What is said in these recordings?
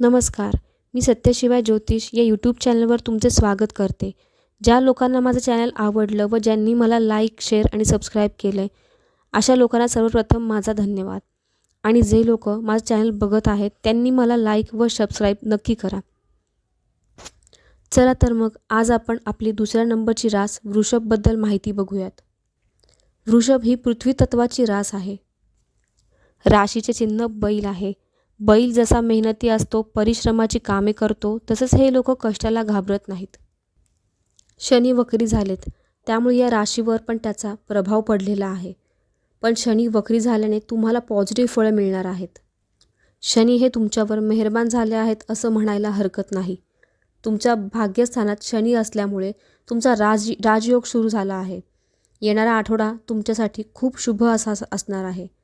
नमस्कार मी सत्यशिवाय ज्योतिष या यूट्यूब चॅनलवर तुमचे स्वागत करते. ज्या लोकांना माझं चॅनल आवडलं व ज्यांनी मला लाईक शेअर आणि सबस्क्राईब केलं आहे अशा लोकांना सर्वप्रथम माझा धन्यवाद. आणि जे लोक माझं चॅनल बघत आहेत त्यांनी मला लाईक व सबस्क्राईब नक्की करा. चला तर मग आज आपण आपली दुसऱ्या नंबरची रास वृषभबद्दल माहिती बघूयात. वृषभ ही पृथ्वी तत्वाची रास आहे. राशीचे चिन्ह बैल आहे. बैल जसा मेहनती असतो परिश्रमाची कामे करतो तसंच हे लोक कष्टाला घाबरत नाहीत. शनी वक्री झालेत. त्यामुळे या राशीवर पण त्याचा प्रभाव पडलेला आहे. पण शनी वक्री झाल्याने तुम्हाला पॉझिटिव्ह फळं मिळणार आहेत. शनी हे तुमच्यावर मेहरबान झाले आहेत असं म्हणायला हरकत नाही. तुमच्या भाग्यस्थानात शनी असल्यामुळे तुमचा राज राजयोग सुरू झाला आहे. येणारा आठवडा तुमच्यासाठी खूप शुभ असा असणार आहे.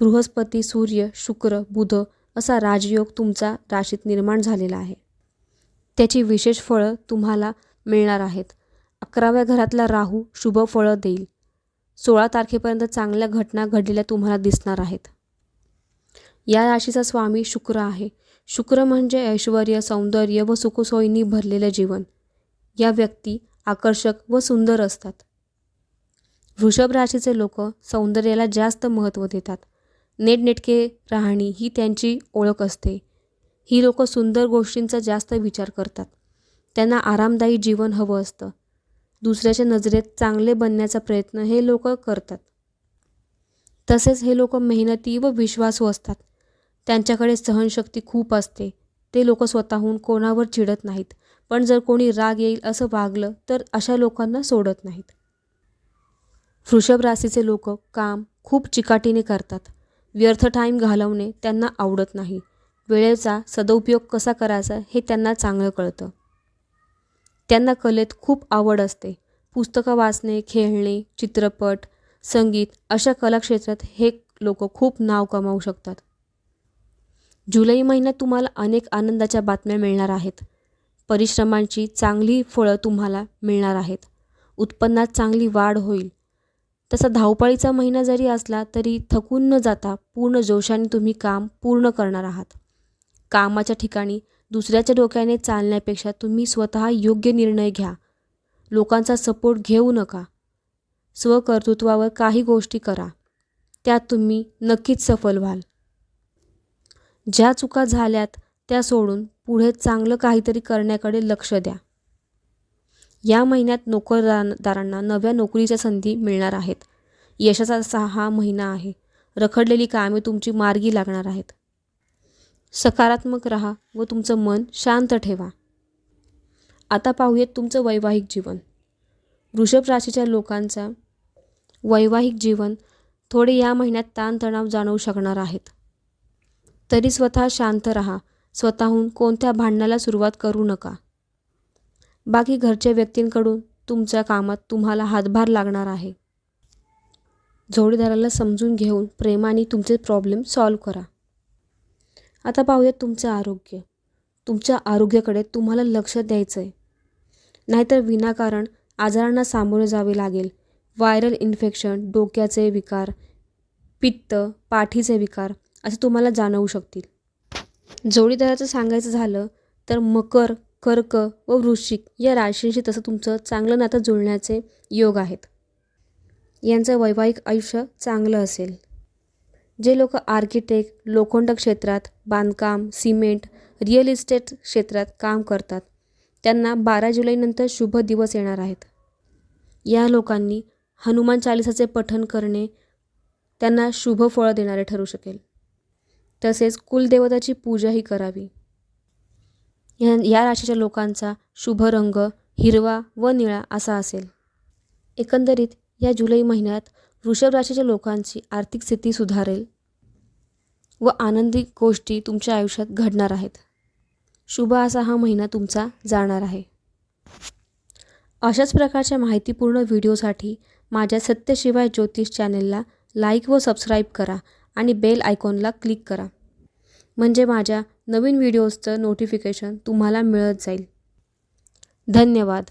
बृहस्पती सूर्य शुक्र बुध असा राजयोग तुमचा राशीत निर्माण झालेला आहे. त्याची विशेष फळं तुम्हाला मिळणार आहेत. अकराव्या घरातला राहू शुभ फळं देईल. सोळा तारखेपर्यंत चांगल्या घटना घडलेल्या तुम्हाला दिसणार आहेत. या राशीचा स्वामी शुक्र आहे. शुक्र म्हणजे ऐश्वर सौंदर्य व सुखसोयींनी भरलेलं जीवन. या व्यक्ती आकर्षक व सुंदर असतात. वृषभ राशीचे लोक सौंदर्याला जास्त महत्त्व देतात. नेटनेटके राहणी ही त्यांची ओळख असते. ही लोक सुंदर गोष्टींचा जास्त विचार करतात. त्यांना आरामदायी जीवन हवं असतं. दुसऱ्याच्या नजरेत चांगले बनण्याचा प्रयत्न हे लोक करतात. तसेच हे लोक मेहनती व विश्वासू असतात. त्यांच्याकडे सहनशक्ती खूप असते. ते लोक स्वतःहून कोणावर चिडत नाहीत. पण जर कोणी राग येईल असं वागलं तर अशा लोकांना सोडत नाहीत. वृषभ राशीचे लोक काम खूप चिकाटीने करतात. व्यर्थ टाईम घालवणे त्यांना आवडत नाही. वेळेचा सदुपयोग कसा करायचा हे त्यांना चांगलं कळतं. त्यांना कलेत खूप आवड असते. पुस्तकं वाचणे खेळणे चित्रपट संगीत अशा कलाक्षेत्रात हे लोक खूप नाव कमावू शकतात. जुलै महिन्यात तुम्हाला अनेक आनंदाच्या बातम्या मिळणार आहेत. परिश्रमांची चांगली फळं तुम्हाला मिळणार आहेत. उत्पन्नात चांगली वाढ होईल. तसा धावपळीचा महिना जरी असला तरी थकून न जाता पूर्ण जोशाने तुम्ही काम पूर्ण करणार आहात. कामाच्या ठिकाणी दुसऱ्याच्या डोक्याने चालण्यापेक्षा तुम्ही स्वतः योग्य निर्णय घ्या. लोकांचा सपोर्ट घेऊ नका. स्वकर्तृत्वावर काही गोष्टी करा. त्यात तुम्ही नक्कीच सफल व्हाल. ज्या चुका झाल्यात त्या सोडून पुढे चांगलं काहीतरी करण्याकडे लक्ष द्या. या महिन्यात नोकरदारांना नव्या नोकरीच्या संधी मिळणार आहेत. यशाचा असा हा महिना आहे. रखडलेली कामे तुमची मार्गी लागणार आहेत. सकारात्मक राहा व तुमचं मन शांत ठेवा. आता पाहूयात तुमचं वैवाहिक जीवन. वृषभ राशीच्या लोकांचा वैवाहिक जीवन थोडे या महिन्यात ताणतणाव जाणवू शकणार आहेत. तरी स्वतः शांत राहा. स्वतःहून कोणत्या भांडणाला सुरुवात करू नका. बाकी घरच्या व्यक्तींकडून तुमच्या कामात तुम्हाला हातभार लागणार आहे. जोडीदाराला समजून घेऊन प्रेमाने तुमचे प्रॉब्लेम सॉल्व करा. आता पाहूयात तुमचं आरोग्य. तुमच्या आरोग्याकडे तुम्हाला लक्ष द्यायचं आहे नाहीतर विनाकारण आजारांना सामोरे जावे लागेल. व्हायरल इन्फेक्शन डोक्याचे विकार पित्त पाठीचे विकार असे तुम्हाला जाणवू शकतील. जोडीदाराचं सांगायचं झालं तर मकर कर्क व वृश्चिक या राशींशी तसं तुमचं चांगलं नातं जुळण्याचे योग आहेत. यांचं वैवाहिक आयुष्य चांगलं असेल. जे लोक आर्किटेक्ट लोखंड क्षेत्रात बांधकाम सिमेंट रिअल इस्टेट क्षेत्रात काम करतात त्यांना बारा जुलैनंतर शुभ दिवस येणार आहेत. या लोकांनी हनुमान चालिसाचे पठण करणे त्यांना शुभ फळं देणारे ठरू शकेल. तसेच कुलदेवताची पूजाही करावी. या या राशीच्या लोकांचा शुभ रंग हिरवा व निळा असा असेल. एकंदरीत या जुलै महिन्यात वृषभ राशीच्या लोकांची आर्थिक स्थिती सुधारेल व आनंदी गोष्टी तुमच्या आयुष्यात घडणार आहेत. शुभ असा हा महिना तुमचा जाणार आहे. अशाच प्रकारच्या माहितीपूर्ण व्हिडिओसाठी माझ्या सत्यशिवाय ज्योतिष चॅनेलला लाईक व सबस्क्राईब करा आणि बेल आयकॉनला क्लिक करा. म्हणजे माझ्या नवीन व्हिडिओजचं नोटिफिकेशन तुम्हाला मिळत जाईल. धन्यवाद.